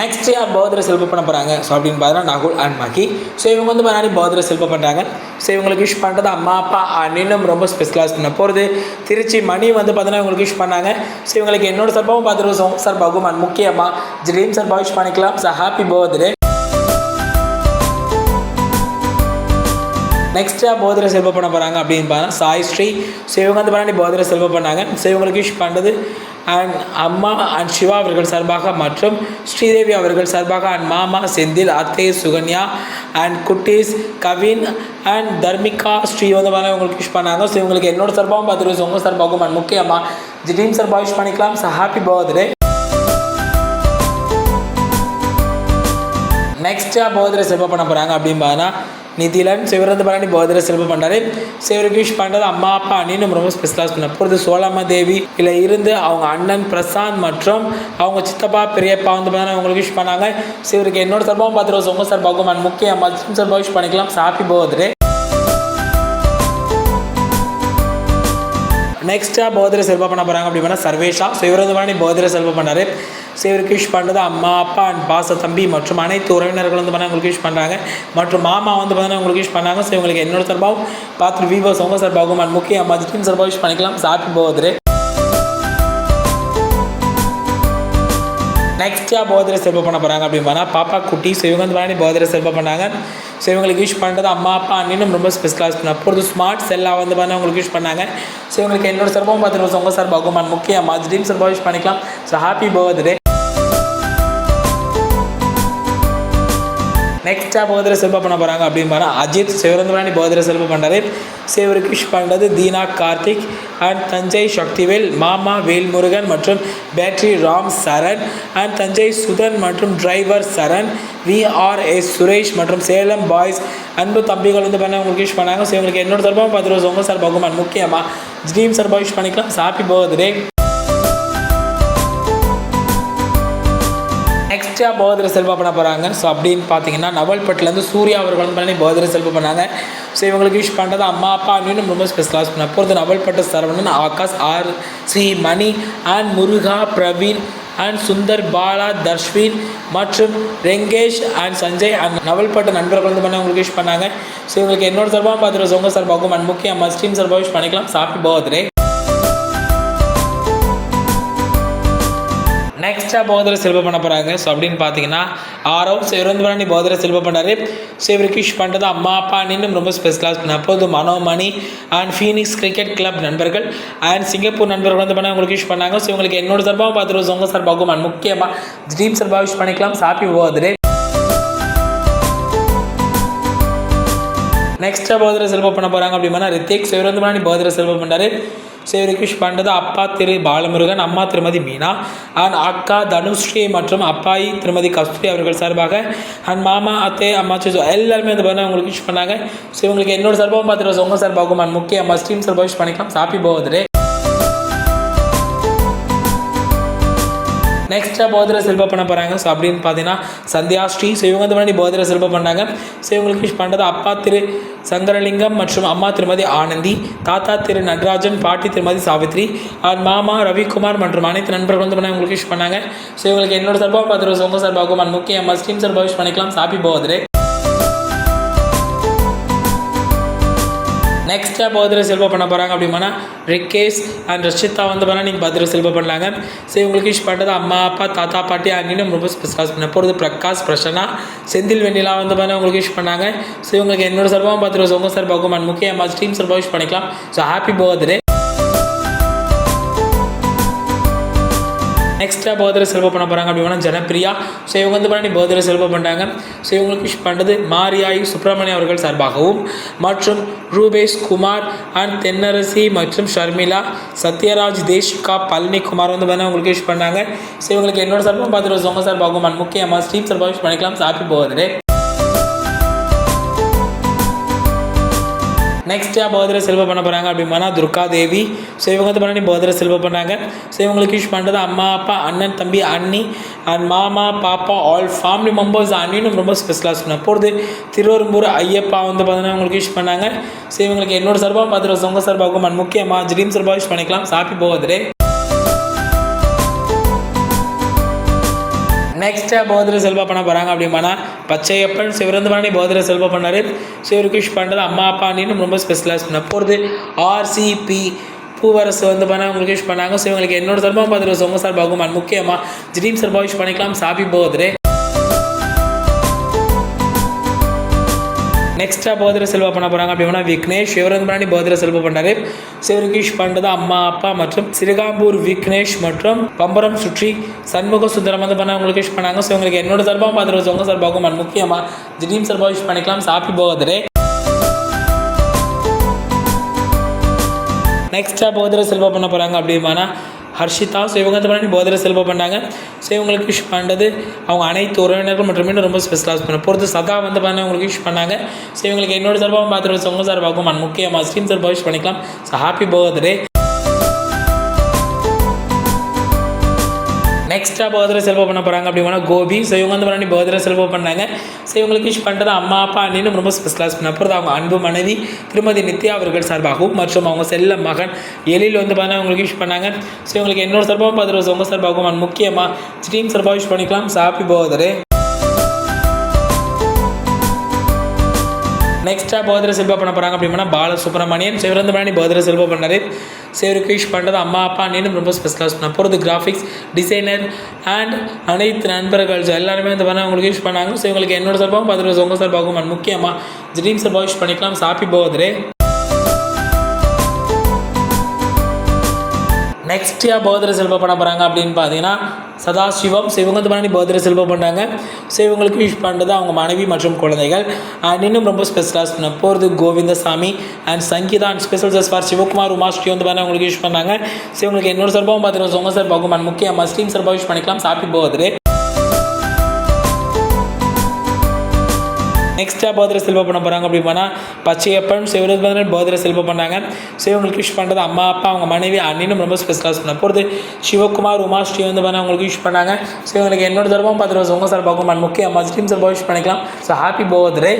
Next யார் பௌதர செல்வம் பண்ண போகிறாங்க ஸோ அப்படின்னு பார்த்தா நகுல் அண்ட் மகி. ஸோ இவங்க வந்து முன்னாடி பௌதர செல்வம் பண்ணுறாங்க ஸோ இவங்களுக்கு விஷ் பண்ணுறது அம்மா அப்பா அண்ணனும் ரொம்ப ஸ்பெஷலாக பண்ண போகிறது திருச்சி மணி வந்து பார்த்தீங்கன்னா இவங்களுக்கு விஷ் பண்ணாங்க. ஸோ இவங்களுக்கு என்னோட சார்பாகவும் பார்த்துருவோம் சார் பகுமான் முக்கியமாக ட்ரீம் சார் விஷ் பண்ணிக்கலாம். சார் ஹாப்பி பர்த்டே நெக்ஸ்ட்டாக போதிர செல்வ பண்ண போகிறாங்க அப்படின்னு பார்த்தா சாய் ஸ்ரீ. ஸோ இவங்க வந்து பண்ணி போதிர செல்வம் பண்ணாங்க. ஸோ இவங்களுக்கு விஷ் பண்ணுறது அண்ட் அம்மா அண்ட் சிவா அவர்கள் சார்பாக மற்றும் ஸ்ரீதேவி அவர்கள் சார்பாக அண்ட் மாமா செந்தில் அத்தை சுகன்யா அண்ட் குட்டீஸ் கவின் அண்ட் தர்மிகா ஸ்ரீ வந்து பண்ண இவங்களுக்கு விஷ் பண்ணாங்க. ஸோ இவங்களுக்கு என்னோட சார்பாகவும் பார்த்துருவோம் உங்கள் சார்பாகவும் அண்ட் முக்கியமாக ஜிடீம் சார்பாக விஷ் பண்ணிக்கலாம். ஸோ ஹாப்பி பர்த்டே நெக்ஸ்ட்டாக போதிர செல்வ பண்ண போகிறாங்க அப்படின்னு பார்த்தா நிதிலன் சிவரந்து பழனி போதிர செல்வம் பண்ணுறாரு சிவருக்கு விஷ் பண்ணுறது அம்மா அப்பா அண்ணின்னு ரொம்ப ஸ்பெஷலாக சொன்னார். அப்பொழுது சோழம்மா தேவி இல்லை இருந்து அவங்க அண்ணன் பிரசாந்த் மற்றும் அவங்க சித்தப்பா பெரியப்பா வந்து பார்த்தா அவங்களுக்கு விஷ் பண்ணாங்க. சிவருக்கு என்னோட சார்பாகவும் பார்த்துருவோம் உங்கள் சார் பகவான் முக்கிய மற்றும் சார்பாக விஷ் பண்ணிக்கலாம். சாப்பி பர்த்டே நெக்ஸ்ட்டாக போதிர செல்வம் பண்ண போகிறாங்க அப்படின்னா சர்வேஷா. ஸோ இவர் வந்து பண்ணி போதிர செல்வம் பண்ணார். ஸோ இவருக்கு விஷ் பண்ணுறது அம்மா அப்பா அண்ட் பாச தம்பி மற்றும் அனைத்து உறவினர்கள் வந்து பண்ணால் உங்களுக்கு விஷ் பண்ணுறாங்க மற்றும் மாமா வந்து பார்த்தீங்கன்னா உங்களுக்கு விஷ் பண்ணாங்க. ஸோ இவங்களுக்கு என்னோட சார்பாகவும் பார்த்துட்டு விவோஸ் உங்கள் சார்பாகவும் அண்ட் முக்கிய அம்மா ஜிட்டின் சார்பாக விஷ் பண்ணிக்கலாம் ஹாப்பி பர்த்டே நெக்ஸ்ட்டாக போதிர செல்வம் பண்ண போகிறாங்க அப்படின்னு பார்த்தா பாப்பா குட்டி ஸோ இவங்க வந்து பண்ணி போதிர செல்வம் பண்ணாங்க. ஸோ இவங்களுக்கு யூஸ் பண்ணுறது அம்மா அப்பா அண்ணனும் ரொம்ப ஸ்பெஷலாக பண்ண அப்பொழுது ஸ்மார்ட் செல்லாக வந்து பண்ண உங்களுக்கு யூஸ் பண்ணாங்க. ஸோ இவங்களுக்கு என்னோட சார்பாகவும் பார்த்துருக்கோம் உங்கள் சார் பகுமான் முக்கிய அம்மா ட்ரீம் சார்பாக யூஸ் பண்ணிக்கலாம். ஸோ ஹாப்பி பர்த்டே நெக்ஸ்ட்டாக போதிர செல்வம் பண்ண போகிறாங்க அப்படின்னு பார்த்தா அஜித் சிவரந்தராணி போதிர செல்வம் பண்ணுறாரு சிவருக்கு விஷ் பண்ணுறது தீனா கார்த்திக் அண்ட் தஞ்சை சக்திவேல் மாமா வேல்முருகன் மற்றும் பேட்டரி ராம் சரண் அண்ட் தஞ்சை சுதன் மற்றும் டிரைவர் சரண் விஆர்எஸ் சுரேஷ் மற்றும் சேலம் பாய்ஸ் அன்பு தம்பிகள் வந்து பண்ண உங்களுக்கு விஷ் பண்ணாங்க. ஸோ இவங்களுக்கு என்னோட சார்பாகவும் பார்த்துருவோம் உங்கள் சார் பகுமான் முக்கியமாக ட்ரீம் சார்பாக விஷ் பண்ணிக்கலாம். சாப்பி போகுது நெக்ஸ்ட்டாக போதிர செல்வா பண்ண போகிறாங்க ஸோ அப்படின்னு பார்த்தீங்கன்னா நவல்பட்டிலேருந்து சூர்யா அவர்களும் பண்ணி போதிர செல்வா பண்ணாங்க. ஸோ இவங்களுக்கு யூஸ் பண்ணுறது அம்மா அப்பா அப்படின்னு ரொம்ப ஸ்பெஷலாக பண்ண. போகிறது Navalpattu Saravanan Akash R Sri Mani and Muruga Praveen and Sundar Bala Darshwin மற்றும் ரெங்கேஷ் அண்ட் சஞ்சய் அண்ட் நவல்பட்டு நண்பர்கள் வந்து பண்ணி உங்களுக்கு விஷ் பண்ணாங்க. ஸோ இவங்களுக்கு என்னோட சார்பாக பார்த்துட்டு உங்கள் சார்பாகவும் அண்ட் முக்கியமாக ஸ்டீம் சார்பாக விஷ் பண்ணிக்கலாம். சாப்பிட்டு பர்த்டே நெக்ஸ்ட்டாக போதிர சிலபம் பண்ண போகிறாங்க ஸோ அப்படின்னு பார்த்தீங்கன்னா ஆரவ் ஸோ இவர் வந்து பண்ணி போதிர சிலபம் பண்ணார். ஸோ இவருக்கு கிஷ் பண்ணுறது அம்மா அப்பா நின்று ரொம்ப ஸ்பெஷலாக பண்ண அப்போது Manomani and Phoenix cricket club நண்பர்கள் அண்ட் சிங்கப்பூர் நண்பர்கள் வந்து பண்ண உங்களுக்கு விஷ் பண்ணாங்க. ஸோ இவங்களுக்கு என்னோட சார்பாகவும் பார்த்துருவோம். உங்கள் சார்பாகவும் அண்ட் முக்கியமாக ட்ரீம் சார்பாக விஷ் பண்ணிக்கலாம். சாப்பி பர்த்டே நெக்ஸ்ட்டாக பௌதர செல்வம் பண்ண போகிறாங்க அப்படின்னா ரித்திக். ஸோ இவர் வந்து முன்னாடி போதிர செல்வம் பண்ணார் ஸோ இவருக்கு பண்ணுறது அப்பா திரு பாலமுருகன் அம்மா திருமதி மீனா அண்ட் அக்கா தனுஸ்ரீ மற்றும் அப்பாயி திருமதி கஸ்தூரி அவர்கள் சார்பாக அண்ட் மாமா அத்தை அம்மா சிசு எல்லாருமே வந்து பண்ண உங்களுக்கு விஷ் பண்ணாங்க. ஸோ இவங்களுக்கு என்னோட சார்பாகவும் பார்த்துட்டு உங்கள் சார்பாகவும் அண்ட் முக்கிய அம்மா ஸ்ட்ரீம் சார்பாக விஷ் பண்ணிக்கலாம். சாப்பி பர்த்டே நெக்ஸ்ட்டாக போதிர செல்வம் பண்ண போகிறாங்க ஸோ அப்படின்னு பார்த்தீங்கன்னா சந்தியா ஸ்ரீ ஸோ இவங்க வந்து முன்னாடி போதிர செல்வம் பண்ணாங்க. ஸோ இவங்களுக்கு விஷ் பண்ணுறது அப்பா திரு சங்கரலிங்கம் மற்றும் அம்மா திருமதி ஆனந்தி தாத்தா திரு நடராஜன் பாட்டி திருமதி சாவித்ரி அண்ட் மாமா ரவிக்குமார் மற்றும் அனைத்து நண்பர்கள் வந்து பண்ண உங்களுக்கு விஷ் பண்ணாங்க. ஸோ இவங்களுக்கு என்னோட சார்பாக பார்த்துருவோம் உங்கள் சார்பாகவும் முக்கிய அம்மா ஸ்டீம் சார்பாக விஷ் பண்ணிக்கலாம். சாப்பி போதிரே நெக்ஸ்ட்டாக பௌத்திர செல்வம் பண்ண போகிறாங்க அப்படின்னா ரிக்கேஷ் அண்ட் ரஷிதா வந்து பண்ணால் நீங்கள் பௌத்திர செல்வம் பண்ணலாங்க. சரி உங்களுக்கு விஷ் பண்ணுறது அம்மா அப்பா தாத்தா பாட்டி அண்ணினும் ரொம்ப ஸ்பெஷலாக பண்ண போகிறது பிரகாஷ் பிரசன்னா செந்தில் வெண்ணிலா வந்து பண்ணால் உங்களுக்கு விஷ் பண்ணாங்க. ஸோ உங்களுக்கு என்னோட சார்பாகவும் பார்த்துருவோம் உங்கள் சார்பாகவும் அண்ட் முக்கிய அம்மா ஸ்டீம் சார்பாக விஷ் பண்ணிக்கலாம். So happy birthday. Extra birthday Selvam பண்ண போகிறாங்க அப்படின்னா ஜனப்பிரியா. ஸோ இவங்க வந்து பண்ணி பர்த்டே செலவு பண்ணுறாங்க ஸோ இவங்களுக்கு விஷ் பண்ணுறது மாரியாய் சுப்பிரமணியம் அவர்கள் சார்பாகவும் மற்றும் ரூபேஷ் குமார் அண்ட் தென்னரசி மற்றும் ஷர்மிளா சத்யராஜ் தேஷிகா பழனி குமார் வந்து பண்ண உங்களுக்கு விஷ் பண்ணாங்க. ஸோ இவங்களுக்கு என்னோட சார்பாக பார்த்துட்டு உங்கள் சார்பாகவும் அண்ட் முக்கியமாக அம்மா சார்பாக விஷ் பண்ணிக்கலாம். ஹாப்பி பர்த்டே நெக்ஸ்ட்டாக பர்த்டே செல்வ பண்ண போகிறாங்க அப்படின்னா துர்கா தேவி. ஸோ இவங்க வந்து பண்ணி பர்த்டே செல்வ பண்ணாங்க ஸோ இவங்களுக்கு யூஸ் பண்ணுறது அம்மா அப்பா அண்ணன் தம்பி அண்ணி அண்ட் மாமா பாப்பா ஆல் ஃபேமிலி மெம்பர்ஸ் அண்ணினும் ரொம்ப ஸ்பெஷலாக சொன்னேன் போகிறது திருவரும்பூர் ஐயப்பா வந்து பார்த்தீங்கன்னா உங்களுக்கு யூஸ் பண்ணாங்க. ஸோ இவங்களுக்கு என்னோட சார்பாக பார்த்துட்டு உங்கள் சார்பாகவும் அண்ட் முக்கியமாக ட்ரீம் சார்பாக யூஸ் பண்ணிக்கலாம். சாப்பி போகுதுரே நெக்ஸ்ட்டாக போதிர செல்வா பண்ண போகிறாங்க அப்படின்னா பச்சையப்பன் சிவரந்து போதிர செல்வா பண்ணார். ஸோ பண்டல் பண்ணுறது அம்மா அப்பா அண்ணின்னு ரொம்ப ஸ்பெஷலாக பண்ண போகிறது ஆர்சிபி பூவரசு வந்து பண்ணால் உங்களுக்கு விஷ் பண்ணாங்க. ஸோ இவங்களுக்கு என்னோட சார்பாக பார்த்துட்டு உங்கள் சார்பாகும் முக்கியமாக ஜிடீம் சார்பாக விஷ் பண்ணிக்கலாம். சாபி பர்த்டே நெக்ஸ்ட்டாக போதிர செல்வா பண்ண போகிறாங்க அப்படின்னா விக்னேஷ் சிவரந்து பண்ணி பர்த்டே செல்வா பண்ணார். சிவருக்கு பண்டதா பண்ணுறது அம்மா அப்பா மற்றும் சிறுகாம்பூர் விக்னேஷ் மற்றும் பம்பரம் சுற்றி சண்முக சுந்தரம் வந்து பண்ண உங்களுக்கு விஷ் பண்ணாங்க. ஸோ உங்களுக்கு என்னோட சார்பாக பார்த்துட்டு உங்கள் சார்பாகும் முக்கியமாக திடீர் சார்பாக விஷ் பண்ணிக்கலாம். சாப்பி போகாதரே நெக்ஸ்ட்டாக போதிர செல்வா பண்ண போகிறாங்க அப்படின்னா ஹர்ஷிதா ஸோ இவங்க வந்து பண்ணி பர்த்டே செல்வா பண்ணாங்க. ஸோ இவங்களுக்கு விஷ் பண்ணுறது அவங்க அனைத்து உறவினர்கள் மற்றும் ரொம்ப ஸ்பெஷலாக பண்ண பொறுத்து சதா வந்து பண்ண உங்களுக்கு விஷ் பண்ணாங்க. ஸோ இவங்களுக்கு என்னோட சார்பாகவும் பார்த்துட்டு உங்கள் சார்பாகவும் அண்ட் முக்கியமாக ஸ்ட்ரீம் சார்பாக விஷ் பண்ணிக்கலாம். ஸோ ஹாப்பி பர்த்டே நெக்ஸ்ட்டாக பர்த்டே செலவு பண்ண போகிறாங்க அப்படின்னா கோபி ஸோ இவங்க வந்து பண்ணி பர்த்டே செலவு பண்ணாங்க. ஸோ இவங்களுக்கு விஷ் பண்ணுறது அம்மா அப்பா அண்ணின்னு ரொம்ப ஸ்பெஷலாக பண்ண அப்புறம் அவங்க அன்பு மனைவி திருமதி நித்யா அவர்கள் சார்பாகவும் மற்றும் அவங்க செல்ல மகன் எழில் வந்து பார்த்தா அவங்களுக்கு விஷ் பண்ணாங்க. ஸோ இவங்களுக்கு என்னோட சார்பாகவும் பர்த்டே உங்கள் சார்பாகவும் and முக்கியமாக ஸ்ட்ரீம் சார்பாக விஷ் பண்ணிக்கலாம். சாப்பி பர்த்டே நெக்ஸ்ட்டாக பர்த்டே செல்வா பண்ண போகிறாங்க அப்படின்னா பால சுப்ரமணியன் சிவரந்து பண்ணி பர்த்டே செல்வா பண்ணார். சிவருக்கு கிரீஷ் பண்ணுறது அம்மா அப்பா அண்ணின்னு ரொம்ப ஸ்பெஷலாக பண்ண போகிறது கிராஃபிக்ஸ் டிசைனர் அண்ட் அனைத்து நண்பர்கள். எல்லாருமே வந்து பண்ண உங்களுக்கு யூஸ் பண்ணாங்க. ஸோ இவங்களுக்கு என்னோட சார்பாகவும் பார்த்துட்டு உங்கள் சார்பாகவும் முக்கியமாக ட்ரீம் சார்பாக யூஸ் பண்ணிக்கலாம். சாப்பி பர்த்டே நெக்ஸ்ட்டாக இயர் செல்வ பண்ண போகிறாங்க அப்படின்னு பார்த்தீங்கன்னா சதாசிவம் சிவங்க வந்து பண்ணி பர்த்டே செல்வ பண்ணாங்க ஸோ இவங்களுக்கு விஷ் பண்ணுறது அவங்க மனைவி மற்றும் குழந்தைகள். அண்ட் இன்னும் ரொம்ப ஸ்பெஷலாக பண்ண போகிறது Govindasamy and Sangeetha and special just for Sivakumar Umashree வந்து பண்ணி உங்களுக்கு விஷ் பண்ணாங்க. ஸோ இவங்களுக்கு என்னோட சார்பாகவும் பார்த்துட்டு உங்கள் சார்பாகவும் அண்ட் முக்கியமாக ஸ்ட்ரீம் சார்பாக விஷ் பண்ணிக்கலாம். சாப்பிட்டு பர்த்டே எக்ஸ்ட்ரா பர்த்டே செல்வம் பண்ண போகிறாங்க அப்படின்னா பச்சையப்பன் சிவரத்பந்தன் பர்த்டே செல்வம் பண்ணாங்க ஸோ இவங்களுக்கு விஷ் பண்ணுறது அம்மா அப்பா அவங்க மனைவி அண்ணனும் ரொம்ப ஸ்பெஷலாக பண்ண. போகிறது சிவகுமார் உமாஸ்ரீ வந்து பண்ண அவங்களுக்கு விஷ் பண்ணாங்க. ஸோ இவங்களுக்கு என்னோட பத்து பார்த்துட்டு உங்கள் சார்பாகவும் அண்ட் முக்கிய அம்மா ஸ்ட்ரீம் சார் விஷ் பண்ணிக்கலாம். ஸோ ஹாப்பி பர்த்டே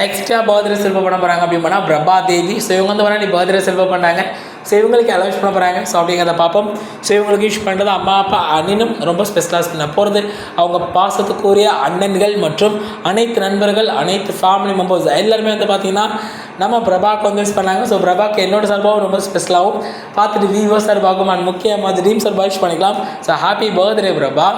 நெக்ஸ்ட்டாக பர்த்டே செல்வம் பண்ண போகிறாங்க அப்படின்னா பிரபா தேவி ஸோ இவங்க வந்து வரா நீ பர்த்டே செல்வ பண்ணாங்க. ஸோ இவங்களுக்கு அலௌஸ் பண்ண போகிறாங்க ஸோ அப்படிங்கிறத பார்ப்போம். ஸோ இவங்களுக்கு யூஸ் பண்ணுறது அம்மா அப்பா அண்ணனும் ரொம்ப ஸ்பெஷலாக பண்ண போகிறது அவங்க பாசத்துக்குரிய அண்ணன்கள் மற்றும் அனைத்து நண்பர்கள் அனைத்து ஃபேமிலி மெம்பர்ஸ் எல்லாருமே வந்து பார்த்தீங்கன்னா நம்ம பிரபாக்கு வந்து யூஸ் பண்ணாங்க. ஸோ பிரபாக்கு என்னோட சார்பாகவும் ரொம்ப ஸ்பெஷலாகவும் பார்த்துட்டு விவோ சார்பாகவும் அண்ட் முக்கியமாக ட்ரீம் சார்பாக யூஸ் பண்ணிக்கலாம். So happy birthday Prabha.